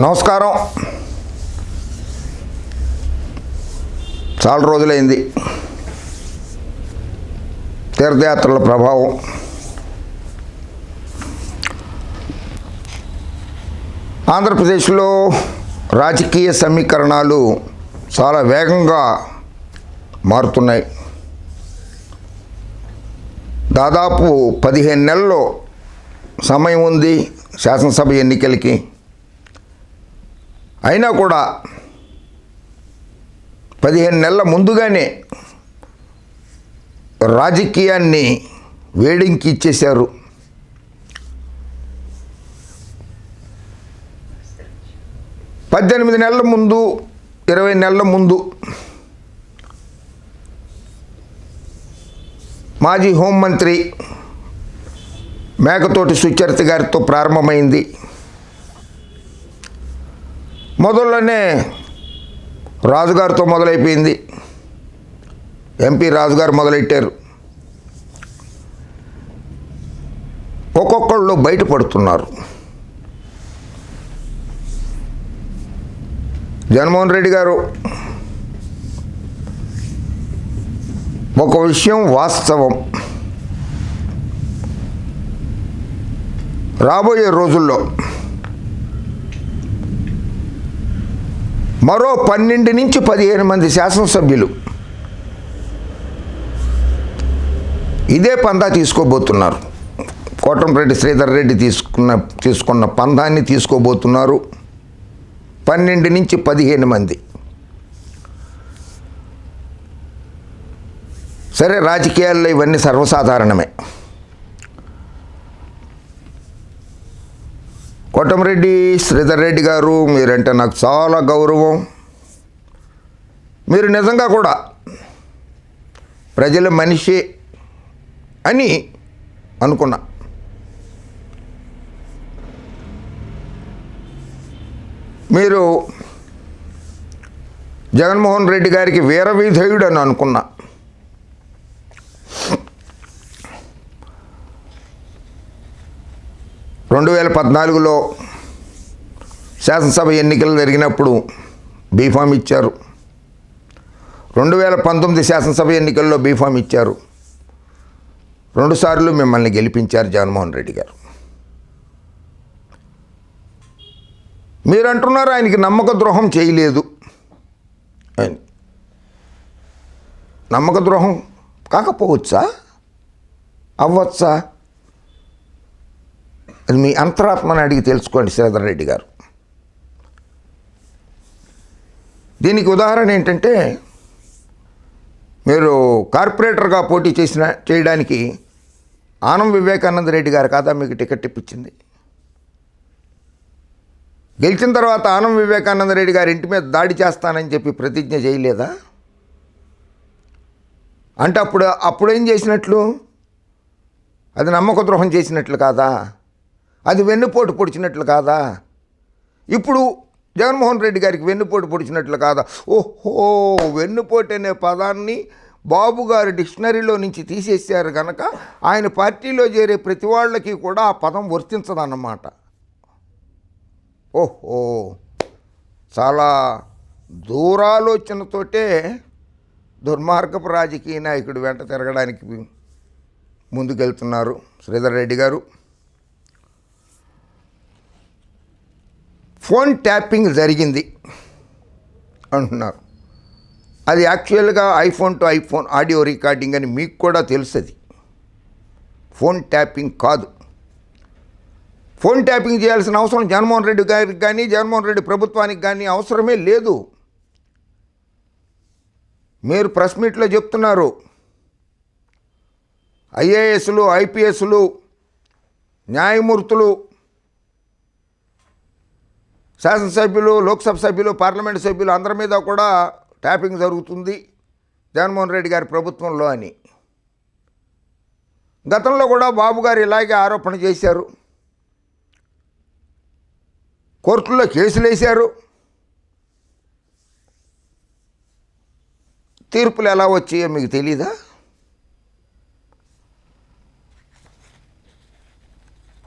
నమస్కారం. చాలా రోజులైంది. తీర్థయాత్రల ప్రభావం. ఆంధ్రప్రదేశ్లో రాజకీయ సమీకరణాలు చాలా వేగంగా మారుతున్నాయి. దాదాపు పదిహేను నెలల్లో సమయం ఉంది శాసనసభ ఎన్నికలకి. అయినా కూడా పదిహేను నెలల ముందుగానే రాజకీయాన్ని వేడింకి ఇచ్చేశారు. పద్దెనిమిది నెలల ముందు ఇరవై నెలల ముందు మాజీ హోంమంత్రి మేకతోటి సుచరిత గారితో ప్రారంభమైంది. మొదల్లోనే రాజుగారితో మొదలైపోయింది. ఎంపీ రాజుగారు మొదలెట్టారు. ఒక్కొక్కళ్ళు బయటపడుతున్నారు. జగన్మోహన్ రెడ్డి గారు ఒక విషయం వాస్తవం. రాబోయే రోజుల్లో మరో పన్నెండు నుంచి పదిహేను మంది శాసనసభ్యులు ఇదే పందా తీసుకోబోతున్నారు. కోటంరెడ్డి శ్రీధర్ రెడ్డి తీసుకున్న తీసుకున్న పందాన్ని తీసుకోబోతున్నారు. పన్నెండు నుంచి పదిహేను మంది. సరే రాజకీయాల్లో ఇవన్నీ సర్వసాధారణమే. కోటమిరెడ్డి శ్రీధర్ రెడ్డి గారు మీరంటే నాకు చాలా గౌరవం. మీరు నిజంగా కూడా ప్రజల మనిషి అని అనుకున్నా. మీరు జగన్మోహన్ రెడ్డి గారికి వీరవిధేయుడు అని అనుకున్నా. రెండు వేల పద్నాలుగులో శాసనసభ ఎన్నికలు జరిగినప్పుడు బీఫామ్ ఇచ్చారు. రెండు వేల పంతొమ్మిది శాసనసభ ఎన్నికల్లో బీఫామ్ ఇచ్చారు. రెండుసార్లు మిమ్మల్ని గెలిపించారు జగన్మోహన్ రెడ్డి గారు. మీరు అంటున్నారు ఆయనకి నమ్మక ద్రోహం చేయలేదు. అని నమ్మక ద్రోహం కాకపోవచ్చా? అవ్వచ్చా? అది మీ అంతరాత్మని అడిగి తెలుసుకోండి శ్రీధర్ రెడ్డి గారు. దీనికి ఉదాహరణ ఏంటంటే మీరు కార్పొరేటర్గా పోటీ చేసిన చేయడానికి ఆనం వివేకానంద రెడ్డి గారు కాదా మీకు టికెట్ ఇప్పించింది? గెలిచిన తర్వాత ఆనం వివేకానంద రెడ్డి గారి ఇంటి మీద దాడి చేస్తానని చెప్పి ప్రతిజ్ఞ చేయలేదా? అంటే అప్పుడు అప్పుడు ఏం చేసినట్లు? అది నమ్మక ద్రోహం చేసినట్లు కాదా? అది వెన్నుపోటు పొడిచినట్లు కాదా? ఇప్పుడు జగన్మోహన్ రెడ్డి గారికి వెన్నుపోటు పొడిచినట్లు కాదా? ఓహో వెన్నుపోటు అనే పదాన్ని బాబు గారు డిక్షనరీలో నుంచి తీసేశారు కనుక ఆయన పార్టీలో చేరే ప్రతి వాళ్ళకి కూడా ఆ పదం వర్తించదన్నమాట. ఓహో చాలా దూరాలోచనతోటే దుర్మార్గపు రాజకీయ నాయకుడు వెంట తిరగడానికి ముందుకెళ్తున్నారు శ్రీధర్ రెడ్డి గారు. ఫోన్ ట్యాపింగ్ జరిగింది అంటున్నారు. అది యాక్చువల్గా iPhone to iPhone audio recording అని మీకు కూడా తెలుస్తుంది ఫోన్ ట్యాపింగ్ కాదు. ఫోన్ ట్యాపింగ్ చేయాల్సిన అవసరం జగన్మోహన్ రెడ్డి గారికి కానీ జగన్మోహన్ రెడ్డి ప్రభుత్వానికి కానీ అవసరమే లేదు. మీరు ప్రెస్ మీట్లో చెప్తున్నారు. ఐఏఎస్లు ఐపీఎస్లు న్యాయమూర్తులు శాసనసభ్యులు లోక్సభ సభ్యులు పార్లమెంట్ సభ్యులు అందరి మీద కూడా ట్యాపింగ్ జరుగుతుంది జగన్మోహన్ రెడ్డి గారి ప్రభుత్వంలో అని. గతంలో కూడా బాబు గారు ఇలాగే ఆరోపణ చేశారు. కోర్టుల్లో కేసులు వేశారు. తీర్పులు ఎలా వచ్చాయో మీకు తెలీదా?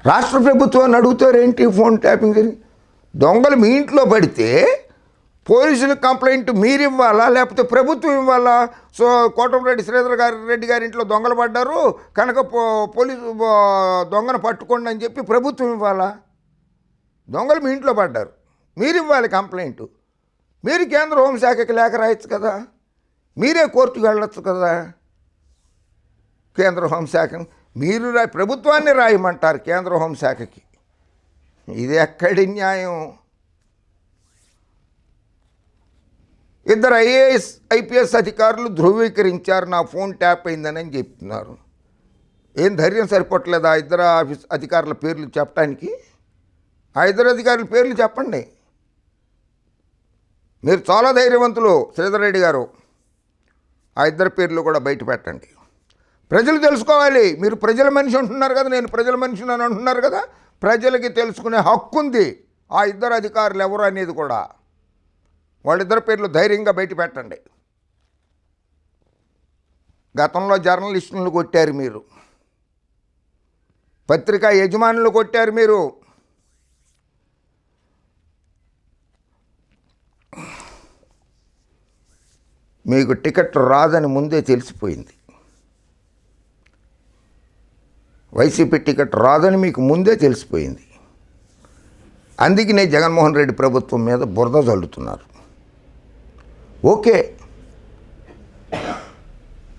రాష్ట్ర ప్రభుత్వాన్ని అడుగుతారేంటి ఫోన్ ట్యాపింగ్ జరిగి? దొంగలు మీ ఇంట్లో పడితే పోలీసులకు కంప్లైంట్ మీరు ఇవ్వాలా లేకపోతే ప్రభుత్వం ఇవ్వాలా? సో కోటంరెడ్డి శ్రీధర్ గారి రెడ్డి గారి ఇంట్లో దొంగలు పడ్డారు. కనుక పో- పోలీసు దొంగను పట్టుకోండి అని చెప్పి ప్రభుత్వం ఇవ్వాలా? దొంగలు మీ ఇంట్లో పడ్డారు. మీరు ఇవ్వాలి కంప్లైంట్. మీరు కేంద్ర హోంశాఖకి లేఖ రాయొచ్చు కదా? మీరే కోర్టుకు వెళ్ళొచ్చు కదా? కేంద్ర హోంశాఖ మీరు రా ప్రభుత్వాన్ని రాయమంటారు కేంద్ర హోంశాఖకి. ఇది ఎక్కడి న్యాయం. ఇద్దరు ఐఏఎస్ ఐపీఎస్ అధికారులు ధృవీకరించారు. నా ఫోన్ ట్యాప్ అయిందని చెప్తున్నారు. ఏం ధైర్యం సరిపోవట్లేదా ఇద్దరు ఆఫీస్ అధికారుల పేర్లు చెప్పడానికి ఆ ఇద్దరు అధికారుల పేర్లు చెప్పండి. మీరు చాలా ధైర్యవంతులు శ్రీధర్ రెడ్డి గారు. ఆ ఇద్దరు పేర్లు కూడా బయట పెట్టండి. ప్రజలు తెలుసుకోవాలి. మీరు ప్రజల మనిషి అంటున్నారు కదా నేను ప్రజల మనిషిని అని అంటున్నారు కదా. ప్రజలకి తెలుసుకునే హక్కు ఉంది. ఆ ఇద్దరు అధికారులు ఎవరు అనేది కూడా వాళ్ళిద్దరి పేర్లు ధైర్యంగా బయట పెట్టండి. గతంలో జర్నలిస్టులను కొట్టారు మీరు. పత్రికా యజమానులు కొట్టారు మీరు. మీకు టికెట్ రాదని ముందే తెలిసిపోయింది. వైసీపీ టికెట్ రాదని మీకు ముందే తెలిసిపోయింది. అందుకనే జగన్మోహన్ రెడ్డి ప్రభుత్వం మీద బురద చల్లుతున్నారు ఓకే.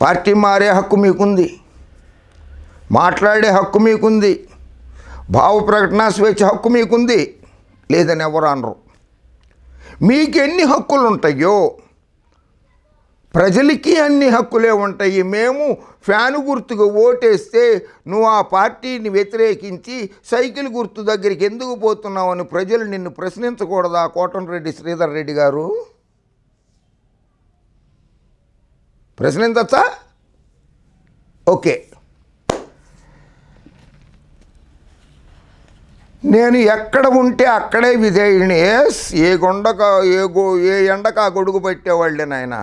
పార్టీ మారే హక్కు మీకుంది. మాట్లాడే హక్కు మీకుంది. భావ ప్రకటన స్వేచ్ఛ హక్కు మీకుంది. లేదని ఎవరు అనరు. మీకు ఎన్ని హక్కులు ఉంటాయో ప్రజలకి అన్ని హక్కులే ఉంటాయి. మేము ఫ్యాను గుర్తుకు ఓటేస్తే నువ్వు ఆ పార్టీని వ్యతిరేకించి సైకిల్ గుర్తు దగ్గరికి ఎందుకు పోతున్నావని ప్రజలు నిన్ను ప్రశ్నించకూడదా? కోటంరెడ్డి శ్రీధర్ రెడ్డి గారు? ప్రశ్నించచ్చా? ఓకే. నేను ఎక్కడ ఉంటే అక్కడే విధేయుని ఏ గొండక ఏ గో ఏ ఎండక గొడుగు పెట్టేవాళ్ళే నాయనా?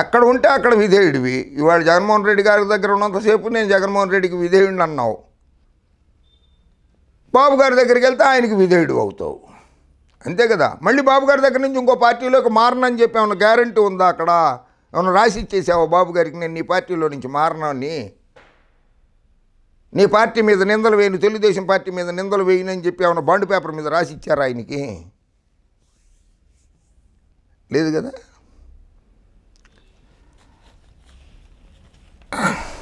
ఎక్కడ ఉంటే అక్కడ విధేయుడివి. ఇవాళ జగన్మోహన్ రెడ్డి గారి దగ్గర ఉన్నంతసేపు నేను జగన్మోహన్ రెడ్డికి విధేయుడిని అన్నావు. బాబు గారి దగ్గరికి వెళ్తే ఆయనకి విధేయుడు అవుతావు. అంతే కదా? మళ్ళీ బాబు గారి దగ్గర నుంచి ఇంకో పార్టీలోకి మారనని చెప్పి ఏమైనా గ్యారంటీ ఉందా అక్కడ? ఏమన్నా రాసి ఇచ్చేసావా బాబు గారికి? నేను నీ పార్టీలో నుంచి మారనని నీ? పార్టీ మీద నిందలు వేయను తెలుగుదేశం పార్టీ మీద నిందలు వేయనని చెప్పి ఏమైనా బాండ్ పేపర్ మీద రాసి ఇచ్చారు ఆయనకి? లేదు కదా? Ugh.